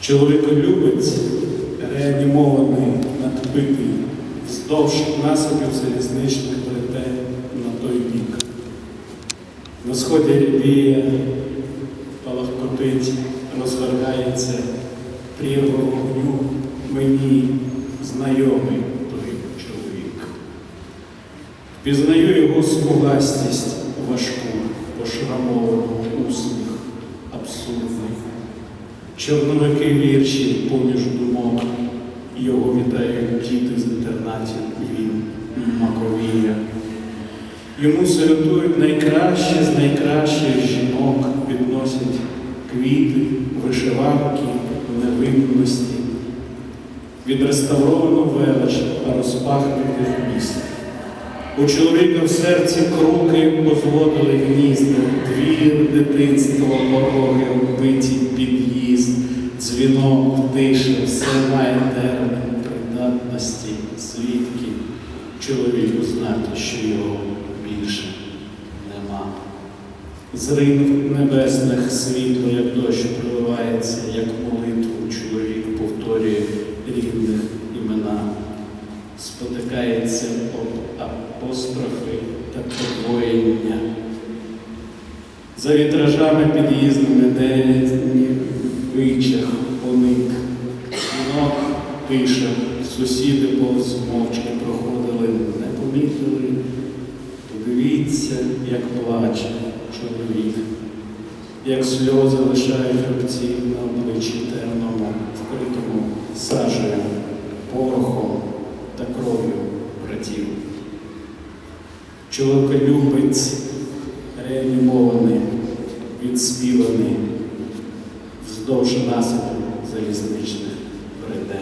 Чоловіколюбець реанімований, надбитий вздовж насипів залізничних плетей на той бік. На сході рябіє, палахкотить, розвергається прірва вогню, мені знайомий той чоловік. Пізнаю його смугастість важку, пошрамовану усміх, абсурдний. Чорновики вірші поміж думок, його вітають діти з інтернатів, він маковіє. Йому салютують найкраще з найкращих жінок, підносять квіти, вишиванки, невинності, відреставровану велич розпахнутих міст. У чоловіка в серці круки позводили гнізда, двір, дитинство, пороги, вбиті під'їзд, дзвінок, тиша, все має термін придатності, свідків, чоловіку знати, що його більше нема. З ринок небесних світло, як дощ проливається, як молитву спотикається об апострофи та подвоєння. За вітражами під'їзними дев'ять днів вичах поник. Жінок пише, сусіди повз мовчки проходили, не помітили. Подивіться, як плаче чоловік, як сльози лишають рубці на обличчі темному, Чоловіколюбець реанімований, відспіваний вздовж насипу залізничних бреде.